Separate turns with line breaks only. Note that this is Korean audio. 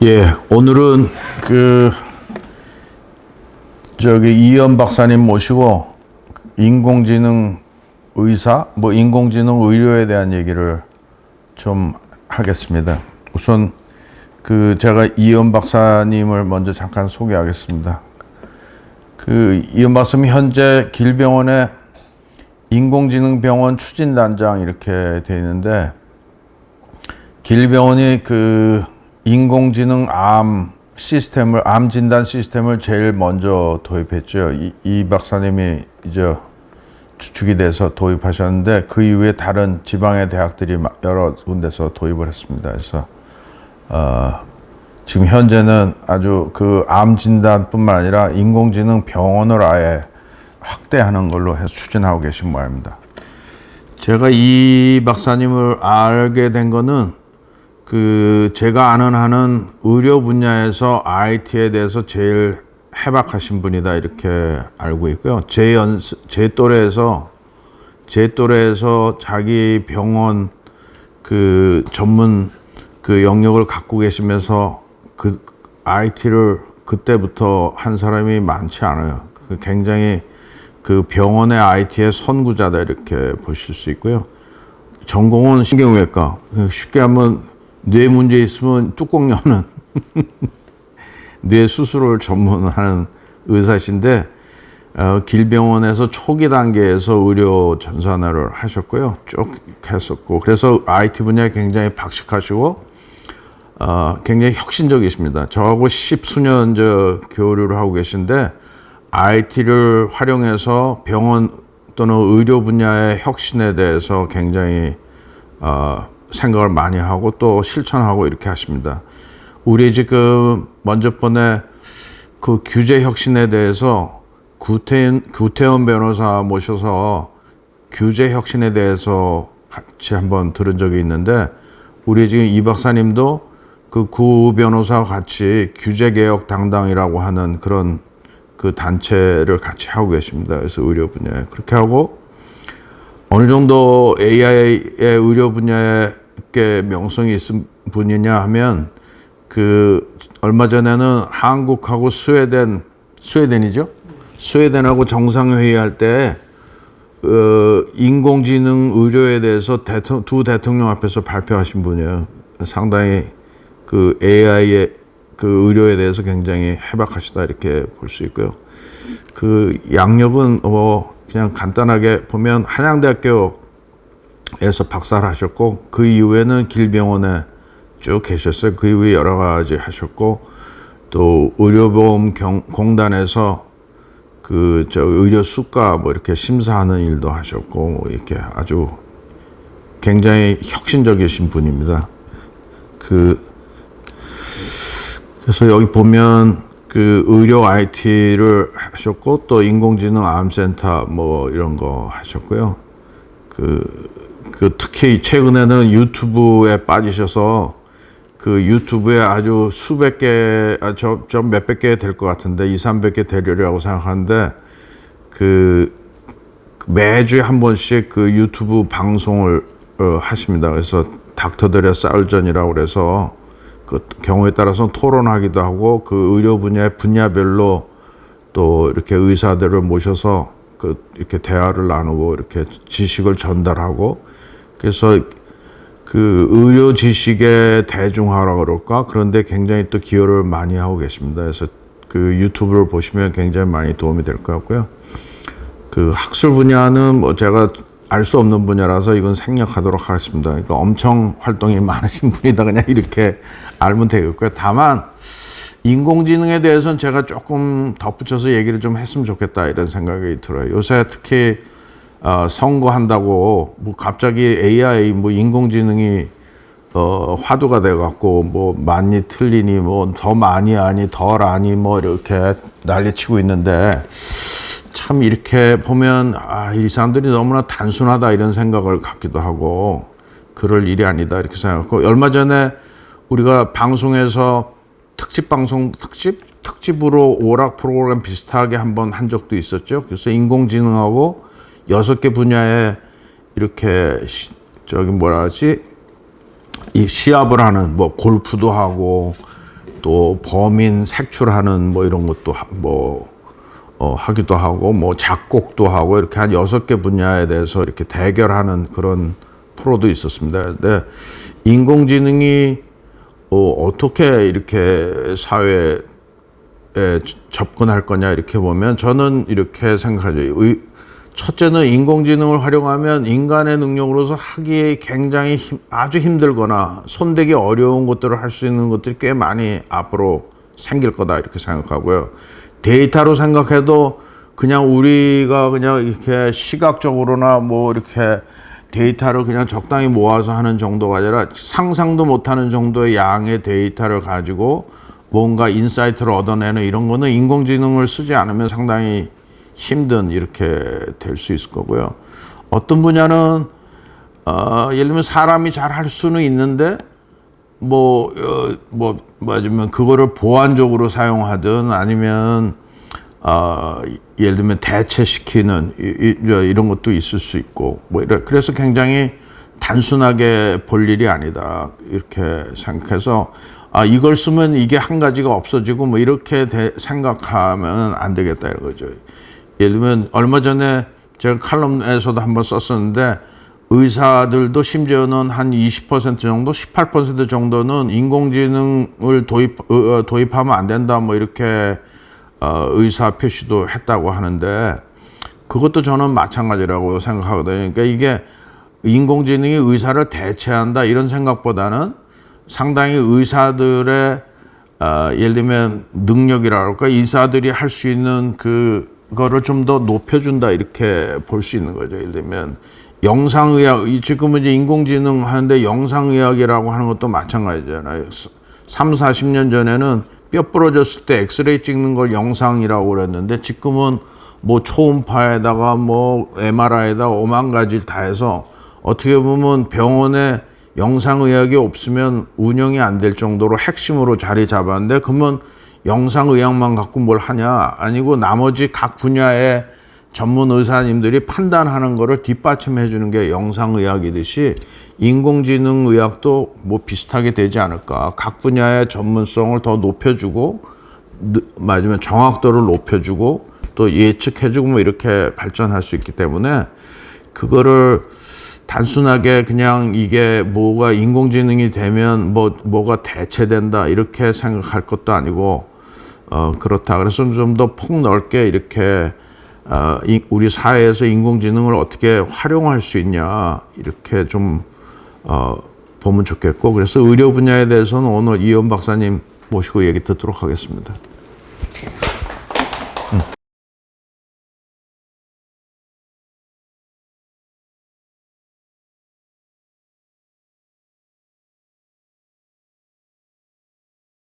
예, 오늘은 그 저기 이현 박사님 모시고 인공지능 의사, 뭐 인공지능 의료에 대한 얘기를 좀 하겠습니다. 우선 그 제가 이현 박사님을 먼저 잠깐 소개하겠습니다. 그 이현 박사님 현재 길병원의 인공지능 병원 추진 단장 이렇게 돼 있는데 길병원이 그 인공지능 암 시스템을 암 진단 시스템을 제일 먼저 도입했죠. 이, 이 박사님이 이제 주축이 돼서 도입하셨는데 그 이후에 다른 지방의 대학들이 마- 여러 군데서 도입을 했습니다. 그래서 어, 지금 현재는 아주 그 암 진단뿐만 아니라 인공지능 병원을 아예 확대하는 걸로 해서 추진하고 계신 모양입니다. 제가 이 박사님을 알게 된 거는 그 제가 아는 한은 의료 분야에서 IT에 대해서 제일 해박하신 분이다 이렇게 알고 있고요. 제 연, 제 또래에서 제 또래에서 자기 병원 그 전문 그 영역을 갖고 계시면서 그 IT를 그때부터 한 사람이 많지 않아요. 그 굉장히 그 병원의 IT의 선구자다 이렇게 보실 수 있고요. 전공은 신경외과. 쉽게 하면 뇌 문제 있으면 뚜껑 여는 뇌 수술을 전문하는 의사신데 어, 길병원에서 초기 단계에서 의료 전산화를 하셨고요. 쭉 했었고 그래서 IT 분야에 굉장히 박식하시고 어, 굉장히 혁신적이십니다. 저하고 십수년 저 교류를 하고 계신데 IT를 활용해서 병원 또는 의료 분야의 혁신에 대해서 굉장히 어, 생각을 많이 하고 또 실천하고 이렇게 하십니다. 우리 지금 먼저 번에 그 규제 혁신에 대해서 구태현, 구태현 변호사 모셔서 규제 혁신에 대해서 같이 한번 들은 적이 있는데 우리 지금 이 박사님도 그 구 변호사와 같이 규제 개혁 당당이라고 하는 그런 그 단체를 같이 하고 계십니다. 그래서 의료 분야에 그렇게 하고 어느 정도 AI의 의료 분야에 게 명성이 있은 분이냐 하면 그 얼마 전에는 한국하고 스웨덴 스웨덴이죠. 스웨덴하고 정상회의 할 때 어, 인공지능 의료에 대해서 대통, 두 대통령 앞에서 발표하신 분이에요. 상당히 그 AI의 그 의료에 대해서 굉장히 해박하시다 이렇게 볼 수 있고요. 그 양력은 뭐 그냥 간단하게 보면 한양대학교 에서 박사를 하셨고 그 이후에는 길병원에 쭉 계셨어요. 그 이후에 여러 가지 하셨고 또 의료보험 경, 공단에서 그 저 의료 수가 뭐 이렇게 심사하는 일도 하셨고 뭐 이렇게 아주 굉장히 혁신적이신 분입니다. 그 그래서 여기 보면 그 의료 IT를 하셨고 또 인공지능 암센터 뭐 이런 거 하셨고요. 그, 그 특히 최근에는 유튜브에 빠지셔서 그 유튜브에 아주 수백 개, 아, 저, 저 몇백 개 될 것 같은데, 2, 300개 되려고 생각하는데, 그 매주에 한 번씩 그 유튜브 방송을 어, 하십니다. 그래서 닥터들의 쌀전이라고 그래서 그 경우에 따라서 토론하기도 하고 그 의료 분야의 분야별로 또 이렇게 의사들을 모셔서 그 이렇게 대화를 나누고 이렇게 지식을 전달하고 그래서 그 의료 지식의 대중화라 그럴까 그런데 굉장히 또 기여를 많이 하고 계십니다. 그래서 그 유튜브를 보시면 굉장히 많이 도움이 될 것 같고요. 그 학술 분야는 뭐 제가 알 수 없는 분야라서 이건 생략하도록 하겠습니다. 그러니까 엄청 활동이 많으신 분이다 그냥 이렇게 알면 되겠고요. 다만 인공지능에 대해서는 제가 조금 덧붙여서 얘기를 좀 했으면 좋겠다 이런 생각이 들어요. 요새 특히 어, 선거한다고 뭐 갑자기 AI 뭐 인공지능이 어, 화두가 돼갖고 뭐 많이 틀리니 뭐 더 많이 아니 덜 아니 뭐 이렇게 난리치고 있는데 참 이렇게 보면 아, 이 사람들이 너무나 단순하다 이런 생각을 갖기도 하고 그럴 일이 아니다 이렇게 생각하고 얼마 전에 우리가 방송에서 특집 방송 특집 특집으로 오락 프로그램 비슷하게 한번 한 적도 있었죠. 그래서 인공지능하고 여섯 개 분야에 이렇게 시- 저기 뭐라 하지 이 시합을 하는 뭐 골프도 하고 또 범인 색출하는 뭐 이런 것도 하- 뭐 어, 하기도 하고 뭐 작곡도 하고 이렇게 한 여섯 개 분야에 대해서 이렇게 대결하는 그런 프로도 있었습니다. 근데 인공지능이 어, 어떻게 이렇게 사회에 접근할 거냐 이렇게 보면 저는 이렇게 생각하죠. 의- 첫째는 인공지능을 활용하면 인간의 능력으로서 하기에 굉장히 힘- 아주 힘들거나 손대기 어려운 것들을 할 수 있는 것들이 꽤 많이 앞으로 생길 거다 이렇게 생각하고요. 데이터로 생각해도 그냥 우리가 그냥 이렇게 시각적으로나 뭐 이렇게 데이터를 그냥 적당히 모아서 하는 정도가 아니라 상상도 못하는 정도의 양의 데이터를 가지고 뭔가 인사이트를 얻어내는 이런 거는 인공지능을 쓰지 않으면 상당히 힘든 이렇게 될 수 있을 거고요. 어떤 분야는 어, 예를 들면 사람이 잘 할 수는 있는데 뭐, 어, 뭐, 맞으면 그거를 보완적으로 사용하든 아니면, 어, 예를 들면 대체시키는 이, 이, 이런 것도 있을 수 있고, 뭐, 이래. 그래서 굉장히 단순하게 볼 일이 아니다. 이렇게 생각해서, 아, 이걸 쓰면 이게 한 가지가 없어지고 뭐 이렇게 대- 생각하면 안 되겠다 이거죠. 예를 들면 얼마 전에 제가 칼럼에서도 한번 썼었는데 의사들도 심지어는 한 20% 정도, 18% 정도는 인공지능을 도입 어, 어, 도입하면 안 된다 뭐 이렇게 어, 의사 표시도 했다고 하는데 그것도 저는 마찬가지라고 생각하거든요. 그러니까 이게 인공지능이 의사를 대체한다 이런 생각보다는 상당히 의사들의 어, 예를 들면 능력이라 할까 의사들이 할 수 있는 그거를 좀 더 높여준다 이렇게 볼 수 있는 거죠. 예를 들면 영상의학 이 지금은 이제 인공지능 하는데 영상의학이라고 하는 것도 마찬가지잖아요. 3, 40년 전에는 뼈 부러졌을 때 엑스레이 찍는 걸 영상이라고 그랬는데 지금은 뭐 초음파에다가 뭐 MRI에다 오만 가지를 다 해서 어떻게 보면 병원에 영상의학이 없으면 운영이 안 될 정도로 핵심으로 자리 잡았는데 그러면 영상의학만 갖고 뭘 하냐 아니고 나머지 각 분야의 전문 의사님들이 판단하는 거를 뒷받침해 주는 게 영상의학이듯이 인공지능 의학도 뭐 비슷하게 되지 않을까. 각 분야의 전문성을 더 높여주고 느- 맞으면 정확도를 높여주고 또 예측해주고 뭐 이렇게 발전할 수 있기 때문에 그거를 단순하게 그냥 이게 뭐가 인공지능이 되면 뭐 뭐가 대체된다 이렇게 생각할 것도 아니고 어 그렇다. 그래서 좀 더 폭넓게 이렇게 어, 이- 우리 사회에서 인공지능을 어떻게 활용할 수 있냐 이렇게 좀 어, 보면 좋겠고 그래서 의료 분야에 대해서는 오늘 이현 박사님 모시고 얘기 듣도록 하겠습니다.